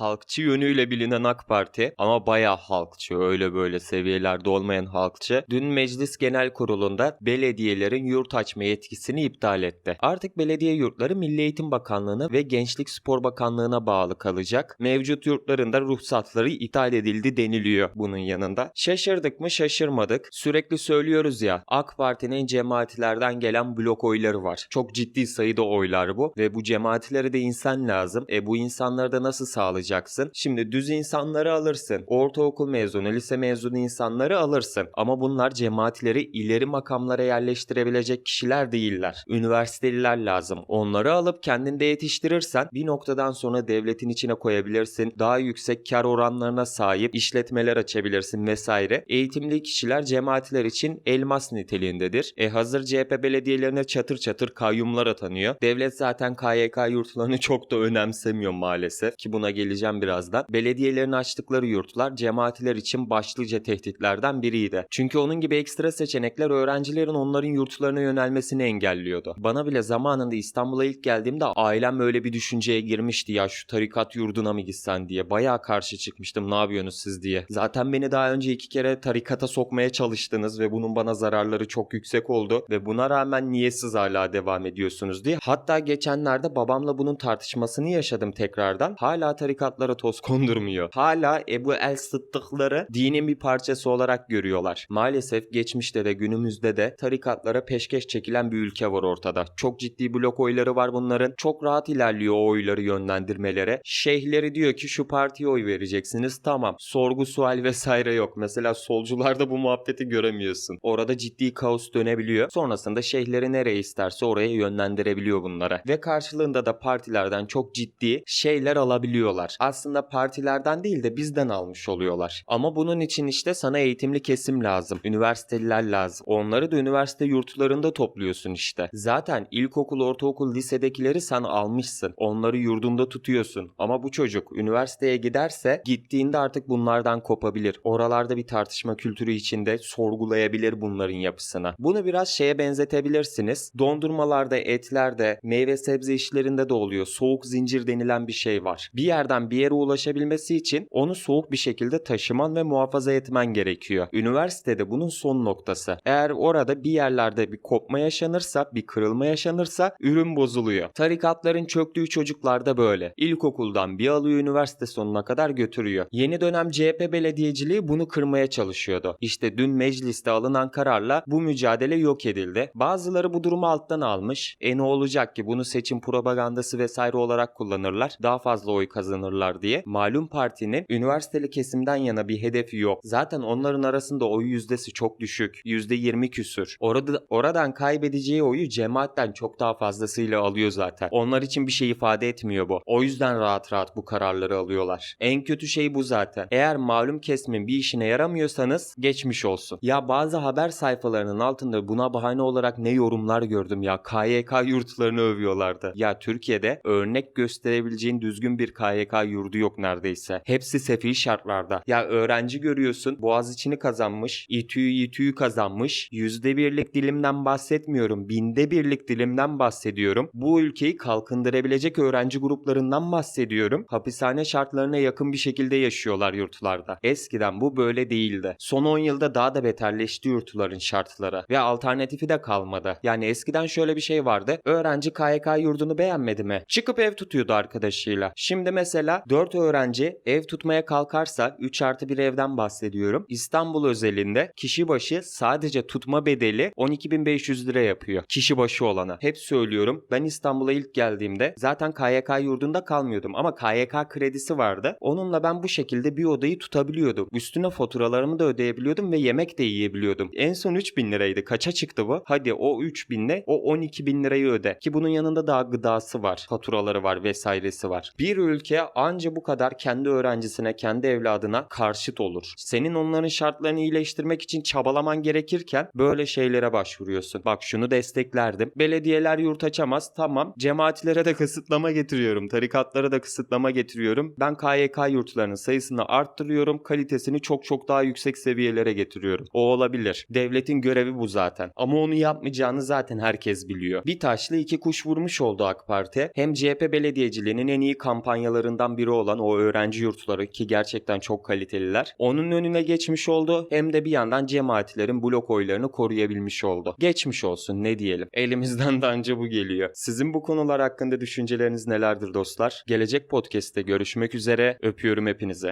halkçı yönüyle bilinen AK Parti ama bayağı halkçı öyle böyle seviyelerde olmayan halkçı dün Meclis Genel Kurulu'nda belediyelerin yurt açma yetkisini iptal etti. Artık belediye yurtları Milli Eğitim Bakanlığı'na ve Gençlik Spor Bakanlığı'na bağlı kalacak. Mevcut yurtların da ruhsatları iptal edildi deniliyor bunun yanında. Şaşırdık mı şaşırmadık. Sürekli söylüyoruz ya AK Parti'nin cemaatlerden gelen blok oyları var. Çok ciddi sayıda oylar bu ve bu cemaatlere de insan lazım. E bu insanları da nasıl sağlayacaksın? Şimdi düz insanları alırsın. Ortaokul mezunu, lise mezunu insanları alırsın. Ama bunlar cemaatleri ileri makamlara yerleştirebilecek kişiler değiller. Üniversiteliler lazım. Onları alıp kendinde yetiştirirsen bir noktadan sonra devletin içine koyabilirsin. Daha yüksek kar oranlarına sahip işletmeler açabilirsin vesaire. Eğitimli kişiler cemaatler için elmas niteliğindedir. E hazır CHP belediyelerine çatır çatır kayyumlar atanıyor. Devlet zaten KYK yurtlarını çok da önemsemiyor maalesef ki buna geleceğim birazdan. Belediyelerin açtıkları yurtlar cemaatler için başlıca tehditlerden biriydi. Çünkü onun gibi ekstra seçenekler öğrencilerin onların yurtlarına yönelmesini engelliyordu. Bana bile zamanında İstanbul'a ilk geldiğimde ailem öyle bir düşünceye girmişti ya şu tarikat yurduna mı gitsen diye. Bayağı karşı çıkmıştım ne yapıyorsunuz siz diye. Zaten beni daha önce iki kere tarikata sokmaya çalıştınız ve bunun bana zararları çok yüksek oldu ve buna rağmen niye siz hala devam ediyorsunuz diye. Hatta geçenlerde babamla bunun tartışmasını yaşadım tekrardan. Hala tarikatlara toz kondurmuyor. Hala Ebu El Sıddıkları dinin bir parçası olarak görüyorlar. Maalesef geçmişte de günümüzde de tarikatlara peşkeş çekilen bir ülke var ortada. Çok ciddi blok oyları var bunların. Çok rahat ilerliyor o oyları yönlendirmelere. Şeyhleri diyor ki şu partiye oy vereceksiniz tamam. Sorgu sual vesaire yok. Mesela solcularda bu muhabbeti göremiyorsun. Orada ciddi kaos dönebiliyor. Sonrasında şeyhleri nereye isterse oraya yönlendirebiliyor bunlara. Ve karşılığında da partilerden çok ciddi şeyler alabiliyorlar. Aslında partilerden değil de bizden almış oluyorlar. Ama bunun için işte sana eğitimli kesim lazım. Üniversiteliler lazım. Onları da üniversite yurtlarında topluyorsun işte. Zaten ilkokul, ortaokul, lisedekileri sen almışsın. Onları yurdunda tutuyorsun. Ama bu çocuk üniversiteye giderse gittiğinde artık bunlardan kopabilir. Oralarda bir tartışma kültürü içinde sorgulayabilir bunların yapısına. Bunu biraz şeye benzetebilirsiniz. Dondurmalarda, etlerde, meyve sebze işlerinde de oluyor. Soğuk zincir denilen bir şey var. Bir yerden bir yere ulaşabilmesi için onu soğuk bir şekilde taşıman ve muhafaza etmen gerekiyor. Üniversitede bunun son noktası. Eğer orada bir yerlerde bir kopma yaşanırsa, bir kırılma yaşanırsa ürün bozuluyor. Tarikatların çöktüğü çocuklar da böyle. İlkokuldan bir alıyor üniversite sonuna kadar götürüyor. Yeni dönem CHP belediyeciliği bunu kırmaya çalışıyordu. İşte dün mecliste alınan kararla bu mücadele yok edildi. Bazıları bu durumu alttan almış. E ne olacak ki bunu seçim propagandası vesaire olarak kullanırlar. Daha fazla oy kazanırlar diye. Malum partinin üniversiteli kesimden yana bir hedefi yok. Zaten onların arasında oy yüzdesi çok düşük. %20 küsür. Orada, oradan kaybedeceği oyu cemaatten çok daha fazlasıyla alıyor zaten. Onlar için bir şey ifade etmiyor bu. O yüzden rahat rahat bu kararları alıyorlar. En kötü şey bu zaten. Eğer malum kesimin bir işine yaramıyorsanız geçmiş olsun. Ya bazı haber sayfalarının altında buna bahane olarak ne yorumlar gördüm ya. KYK yurtlarını övüyorlardı. Ya Türkiye'de örnek gösterebileceğin düzgün bir KYK yurdu yok neredeyse. Hepsi sefil şartlarda. Ya öğrenci görüyorsun Boğaziçi'ni kazanmış, İTÜ'yü İTÜ'yü kazanmış. Yüzde birlik dilimden bahsetmiyorum. Binde birlik dilimden bahsediyorum. Bu ülkeyi kalkındırabilecek öğrenci gruplarından bahsediyorum. Hapishane şartlarına yakın bir şekilde yaşıyorlar yurtlarda. Eskiden bu böyle değildi. Son 10 yılda daha da beterleşti yurtların şartları ve alternatifi de kalmadı. Yani eskiden şöyle bir şey vardı. Öğrenci KYK yurdunu beğenmedi mi? Çıkıp ev tutuyordu arkadaşıyla. Şimdi mesela 4 öğrenci ev tutmaya kalkarsa 3 artı bir evden bahsediyorum. İstanbul özelinde kişi başı sadece tutma bedeli 12.500 lira yapıyor. Kişi başı olana. Hep söylüyorum. Ben İstanbul'a ilk geldiğimde zaten KYK yurdunda kalmıyordum ama KYK kredisi vardı. Onunla ben bu şekilde bir odayı tutabiliyordum. Üstüne faturalarımı da ödeyebiliyordum ve yemek de yiyebiliyordum. En son 3000 liraydı. Kaça çıktı bu? Hadi o 3000'le o 12.000 lirayı öde. Ki bunun yanında daha gıdası var. Faturaları var vesairesi var. Bir ülke anca bu kadar kendi öğrencisine, kendi evladına karşıt olur. Senin onların şartlarını iyileştirmek için çabalaman gerekirken böyle şeylere başvuruyorsun. Bak şunu desteklerdim. Belediyeler yurt açamaz. Tamam. Cemaatlere de kısıtlama getiriyorum. Tarikatlara da kısıtlama getiriyorum. Ben KYK yurtlarının sayısını arttırıyorum. Kalitesini çok çok daha yüksek seviyelere getiriyorum. O olabilir. Devletin görevi bu zaten. Ama onu yapmayacağını zaten herkes biliyor. Bir taşla iki kuş vurmuş oldu AK Parti. Hem CHP belediyeciliğinin en iyi kampanyalarından yurtlardan biri olan o öğrenci yurtları ki gerçekten çok kaliteliler. Onun önüne geçmiş oldu hem de bir yandan cemaatlerin blok oylarını koruyabilmiş oldu. Geçmiş olsun ne diyelim. Elimizden de bu geliyor. Sizin bu konular hakkında düşünceleriniz nelerdir dostlar? Gelecek podcast'te görüşmek üzere. Öpüyorum hepinize.